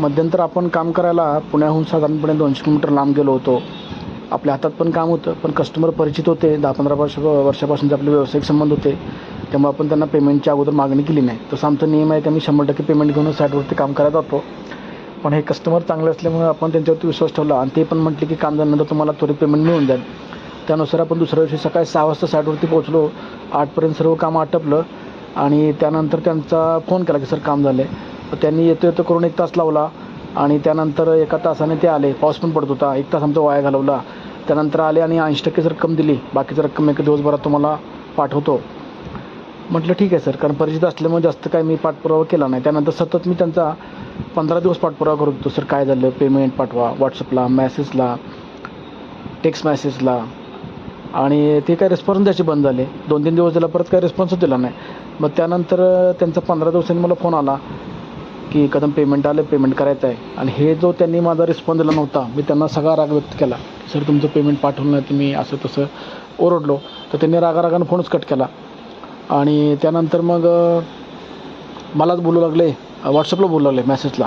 मध्यंतर आपण काम करायला पुण्याहून साधारणपणे दोनशे किलोमीटर लांब गेलो होतो. आपल्या हातात पण काम होतं पण कस्टमर परिचित होते. दहा पंधरा वर्ष वर्षापासूनचे आपले व्यावसायिक संबंध होते. त्यामुळे आपण त्यांना पेमेंटच्या अगोदर मागणी केली नाही. तसं आमचा नियम आहे की आम्ही शंभर टक्के पेमेंट घेऊन साईटवरती काम करायला जातो. पण हे कस्टमर चांगले असल्यामुळे आपण त्यांच्यावरती विश्वास ठेवला. आणि ते पण म्हटले की काम झाल्यानंतर तुम्हाला त्वरित पेमेंट मिळून जाईल. त्यानुसार आपण दुसऱ्या दिवशी सकाळी सहा वाजता साईटवरती पोहोचलो. आठपर्यंत सर्व काम आटपलं. आणि त्यानंतर त्यांचा फोन केला की सर काम झालं आहे त्यांनी येतो येतो करून एक तास लावला आणि त्यानंतर एका तासाने ते आले. पाऊस पण पडत होता. एक तास आमचा वाया घालवला. त्यानंतर आले आणि ऐंशी टक्के रक्कम दिली. बाकीची रक्कम एका दिवसभरात तुम्हाला पाठवतो. म्हटलं ठीक आहे सर. कारण परिचित असल्यामुळे जास्त काय मी पाठपुरावा केला नाही. त्यानंतर सतत मी त्यांचा पंधरा दिवस पाठपुरावा करत होतो. सर काय झालं? पेमेंट पाठवा. व्हॉट्सअपला मॅसेजला टेक्स्ट मेसेजला. आणि ते काय रिस्पॉन्स द्यायचे बंद झाले. दोन तीन दिवस दिला परत काय रिस्पॉन्सच दिला नाही. मग त्यानंतर त्यांचा पंधरा दिवसांनी मला फोन आला. की कदम पेमेंट आलं पेमेंट करायचं आहे आणि हे जो त्यांनी माझा रिस्पॉन्स दिला नव्हता मी त्यांना सगळा राग व्यक्त केला. सर तुमचं पेमेंट पाठवलं नाही तुम्ही असं तसं ओरडलो. तर त्यांनी रागारागानं फोनच कट केला. आणि त्यानंतर मग मलाच बोलू लागले. व्हॉट्सअपला बोलू लागले मेसेजला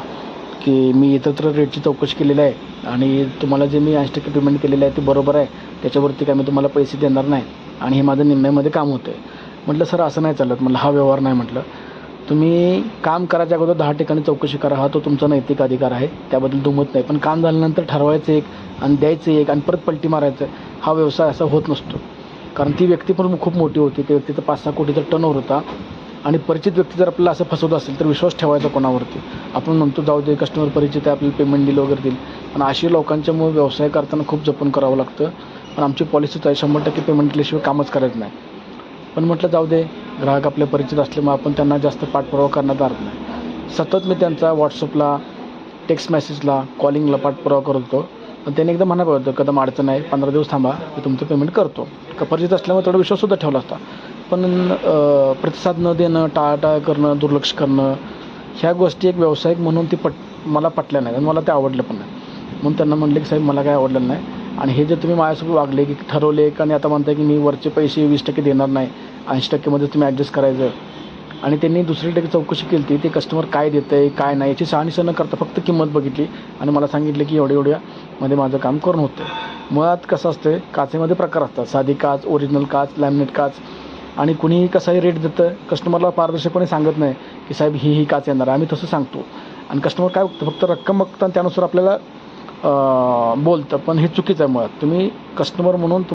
की मी इतरत्र रेटची चौकशी केलेली आहे. आणि तुम्हाला जे मी ऐंशी टक्के पेमेंट केलेलं आहे ते बरोबर आहे. त्याच्यावरती काय मी तुम्हाला पैसे देणार नाही. आणि हे माझं निम्म्यामध्ये काम होतं आहे म्हटलं सर असं नाही चालत. म्हटलं हा व्यवहार नाही. म्हटलं तुम्ही काम करायच्या अगोदर दहा ठिकाणी चौकशी करा. हा तो तुमचा नैतिक अधिकार आहे. त्याबद्दल दुमत नाही. पण काम झाल्यानंतर ठरवायचं एक आणि द्यायचं एक आणि परत पलटी मारायचं हा व्यवसाय असा होत नसतो. कारण ती व्यक्ती पण खूप मोठी होती. त्या व्यक्तीचा पाच सहा कोटीचा टर्नओव्हर होता. आणि परिचित व्यक्ती जर आपल्याला असं फसवत असेल तर विश्वास ठेवायचा कोणावरती? आपण म्हणतो जाऊ दे कस्टमर परिचित आहे आपल्याला पेमेंट दिलं वगैरे देईल. पण अशी लोकांच्यामुळे व्यवसाय करताना खूप जपून करावं लागतं. पण आमची पॉलिसीच आहे शंभर टक्के पेमेंट केल्याशिवाय कामच करायचं नाही. पण म्हटलं जाऊ दे ग्राहक आपले परिचित असल्यामुळे आपण त्यांना जास्त पाठपुरावा करण्यात अर्थ नाही. सतत मी त्यांचा व्हॉट्सअपला टेक्स्ट मेसेजला कॉलिंगला पाठपुरावा करत. होतो पण त्यांनी एकदा म्हणा होतं कदम अडचण आहे पंधरा दिवस थांबा मी तुमचं पेमेंट करतो. का परिचित असल्यामुळे थोडा विश्वाससुद्धा ठेवला असता. पण प्रतिसाद न देणं टाळाटाळ करणं दुर्लक्ष करणं ह्या गोष्टी एक व्यावसायिक म्हणून ती पट मला पटल्या नाही आणि मला ते आवडलं पण नाही. म्हणून त्यांना म्हणले की साहेब मला काय आवडलं नाही. आणि हे जे तुम्ही माझ्यासोबत वागले की ठरवले एक आणि आता म्हणताय की मी वरचे पैसे वीस टक्के देणार नाही ऐंशी टक्केमध्ये तुम्ही ॲडजस्ट करायचं. आणि त्यांनी दुसरी टक्के चौकशी केली होती ते कस्टमर काय देतं आहे काय नाही याची सहानिसा न करता फक्त किंमत बघितली आणि मला सांगितलं की एवढ्या एवढ्यामध्ये माझं काम करून होतं. मुळात कसं असतं काचेमध्ये प्रकार असतात. साधी काच ओरिजिनल काच लॅमिनेट काच. आणि कुणीही कसाही रेट देतं कस्टमरला पारदर्शकपणे सांगत नाही की साहेब ही ही काच येणार. आहे. आम्ही तसं सांगतो. आणि कस्टमर काय बघतं फक्त रक्कम बघतं आणि त्यानुसार आपल्याला बोलतं. पण हे चुकीचं आहे मुळात. तुम्ही कस्टमर म्हणून